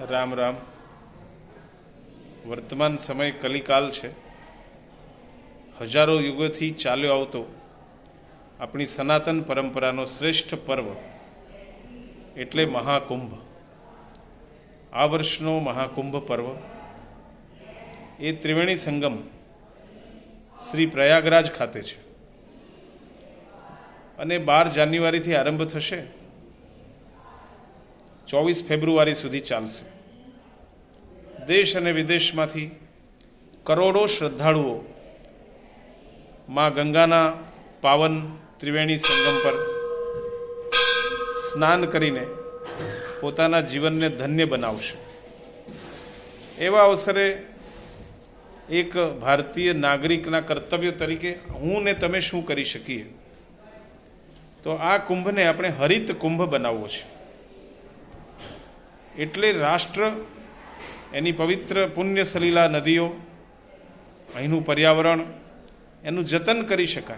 રામ રામ. વર્તમાન સમય કલિકાલ છે. હજારો યુગોથી ચાલ્યો આવતો આપણી સનાતન પરંપરાનો શ્રેષ્ઠ પર્વ એટલે મહાકુંભ. આ વર્ષનો મહાકુંભ પર્વ. એ ત્રિવેણી સંગમ શ્રી પ્રયાગરાજ ખાતે છે. અને બાર જાન્યુઆરીથી આરંભ થશે. ચોવીસ ફેબ્રુઆરી સુધી ચાલશે. દેશ અને વિદેશમાંથી કરોડો શ્રદ્ધાળુઓ માં ગંગાના પાવન ત્રિવેણી સંગમ પર સ્નાન કરીને પોતાના જીવનને ધન્ય બનાવશે. એવા અવસરે એક ભારતીય નાગરિકના કર્તવ્ય તરીકે હું ને તમે શું કરી શકીએ? તો આ કુંભને આપણે હરિત કુંભ બનાવવો છે. એટલે રાષ્ટ્ર, એની પવિત્ર પુણ્ય સલીલા નદીઓ, અહીંનું પર્યાવરણ, એનું જતન કરી શકાય.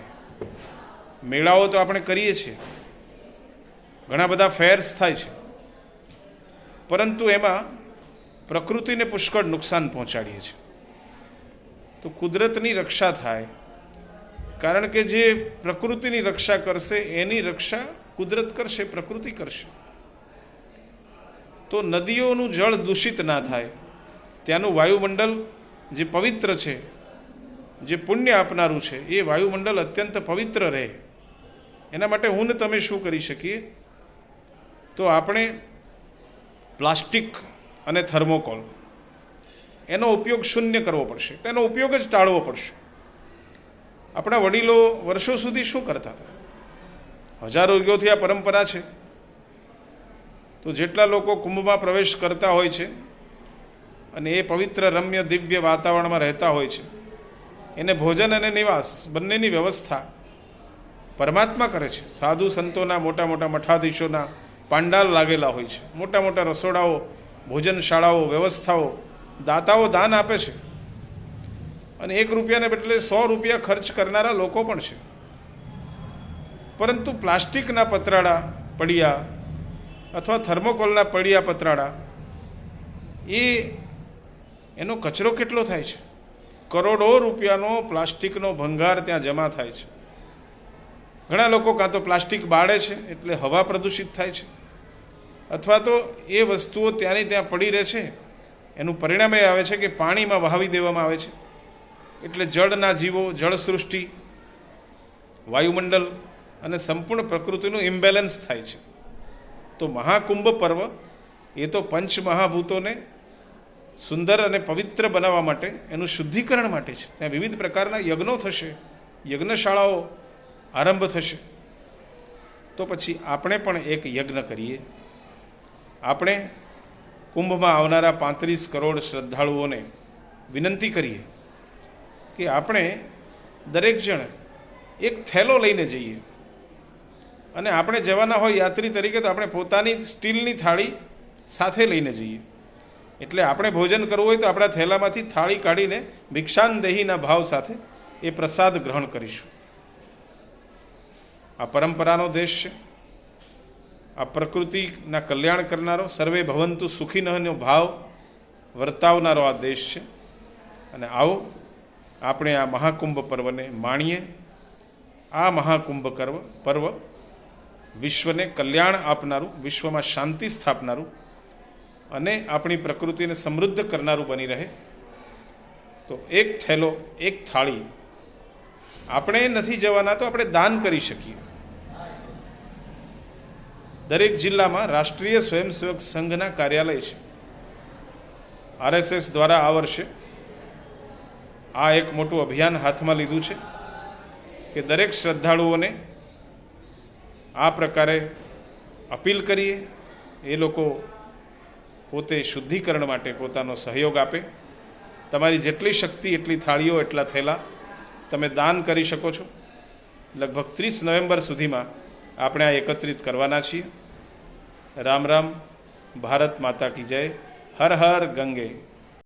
મેળાઓ તો આપણે કરીએ છીએ. ઘણા બધા ફેર્સ થાય છે. પરંતુ એમાં પ્રકૃતિને પુષ્કળ નુકસાન પહોંચાડીએ છીએ. તો કુદરતની રક્ષા થાય. કારણ કે જે પ્રકૃતિની રક્ષા કરશે, એની રક્ષા કુદરત કરશે, પ્રકૃતિ કરશે. તો નદીઓનું જળ દૂષિત ના થાય. ત્યાંનું વાયુમંડળ જે પવિત્ર છે, જે પુણ્ય આપનારું છે, એ વાયુમંડળ અત્યંત પવિત્ર રહે. એના માટે હું ને તમે શું કરી શકીએ? તો આપણે પ્લાસ્ટિક અને થર્મોકોલ. એનો ઉપયોગ શૂન્ય કરવો પડશે. એનો ઉપયોગ જ ટાળવો પડશે. આપણા વડીલો વર્ષો સુધી શું કરતા હતા? હજારો યુગોથી આ પરંપરા છે. તો જેટલા લોકો કુંભમાં પ્રવેશ કરતા હોય છે અને એ પવિત્ર રમ્ય દિવ્ય વાતાવરણમાં રહેતા હોય છે, એને ભોજન અને નિવાસ બંનેની વ્યવસ્થા પરમાત્મા કરે છે. સાધુ સંતોના મોટા મોટા મઠાધીશોના પાંડાલ લાગેલા હોય છે. મોટા મોટા રસોડાઓ, ભોજનશાળાઓ, વ્યવસ્થાઓ દાતાઓ દાન આપે છે. અને એક રૂપિયાને બદલે સો રૂપિયા ખર્ચ કરનારા લોકો પણ છે. પરંતુ પ્લાસ્ટિકના પતરાળા પડિયા અથવા થર્મોકોલના પડિયા પતરાળા, એ એનો કચરો કેટલો થાય છે? કરોડો રૂપિયાનો પ્લાસ્ટિકનો ભંગાર ત્યાં જમા થાય છે. ઘણા લોકો કાં તો પ્લાસ્ટિક બાળે છે, એટલે હવા પ્રદૂષિત થાય છે. અથવા તો એ વસ્તુઓ ત્યાંની ત્યાં પડી રહે છે, એનું પરિણામ એ આવે છે કે પાણીમાં વહાવી દેવામાં આવે છે. એટલે જળના જીવો, જળસૃષ્ટિ વાયુમંડળ અને સંપૂર્ણ પ્રકૃતિનું ઇમ્બેલેન્સ થાય છે. તો મહાકુંભ પર્વ એ તો પંચ મહાભૂતોને સુંદર અને પવિત્ર બનાવવા માટે, એનું શુદ્ધિકરણ માટે છે. ત્યાં વિવિધ પ્રકારના યજ્ઞો થશે, યજ્ઞશાળાઓ આરંભ થશે. તો પછી આપણે પણ એક યજ્ઞ કરીએ. આપણે કુંભમાં આવનારા પાંત્રીસ કરોડ શ્રદ્ધાળુઓને વિનંતી કરીએ કે આપણે દરેક જણ એક થેલો લઈને જઈએ. અને આપણે જવાના હોય યાત્રી તરીકે તો આપણે પોતાની સ્ટીલની થાળી સાથે લઈને જઈએ. એટલે આપણે ભોજન કરવું હોય તો આપણા થેલામાંથી થાળી કાઢીને ભિક્ષાનદેહીના ભાવ સાથે એ પ્રસાદ ગ્રહણ કરીશું. આ પરંપરાનો દેશ છે. આ પ્રકૃતિના કલ્યાણ કરનારો, સર્વે ભવંતુ સુખીનહનો ભાવ વર્તાવનારો આ દેશ છે. અને આવો આપણે આ મહાકુંભ પર્વને માણીએ. આ મહાકુંભ પર્વ પર્વ વિશ્વને કલ્યાણ આપનારું, વિશ્વમાં શાંતિ સ્થાપનારું અને આપણી પ્રકૃતિને સમૃદ્ધ કરનારું બની રહે. તો એક થેલો, એક થાળી. આપણે નથી જવાના તો આપણે દાન કરી શકીએ. દરેક જિલ્લામાં રાષ્ટ્રીય સ્વયંસેવક સંઘના કાર્યાલય છે. આરએસએસ દ્વારા આ વર્ષે આ એક મોટું અભિયાન હાથમાં લીધું છે કે દરેક શ્રદ્ધાળુઓને આ પ્રકારે અપીલ કરીએ, એ લોકો પોતે શુદ્ધિકરણ માટે પોતાનો સહયોગ આપે. તમારી જેટલી શક્તિ, એટલી થાળીઓ એટલા થેલા તમે દાન કરી શકો છો. લગભગ ત્રીસ નવેમ્બર સુધીમાં આપણે આ એકત્રિત કરવાના છીએ. રામ રામ, ભારત માતા કી જય, હર હર ગંગે.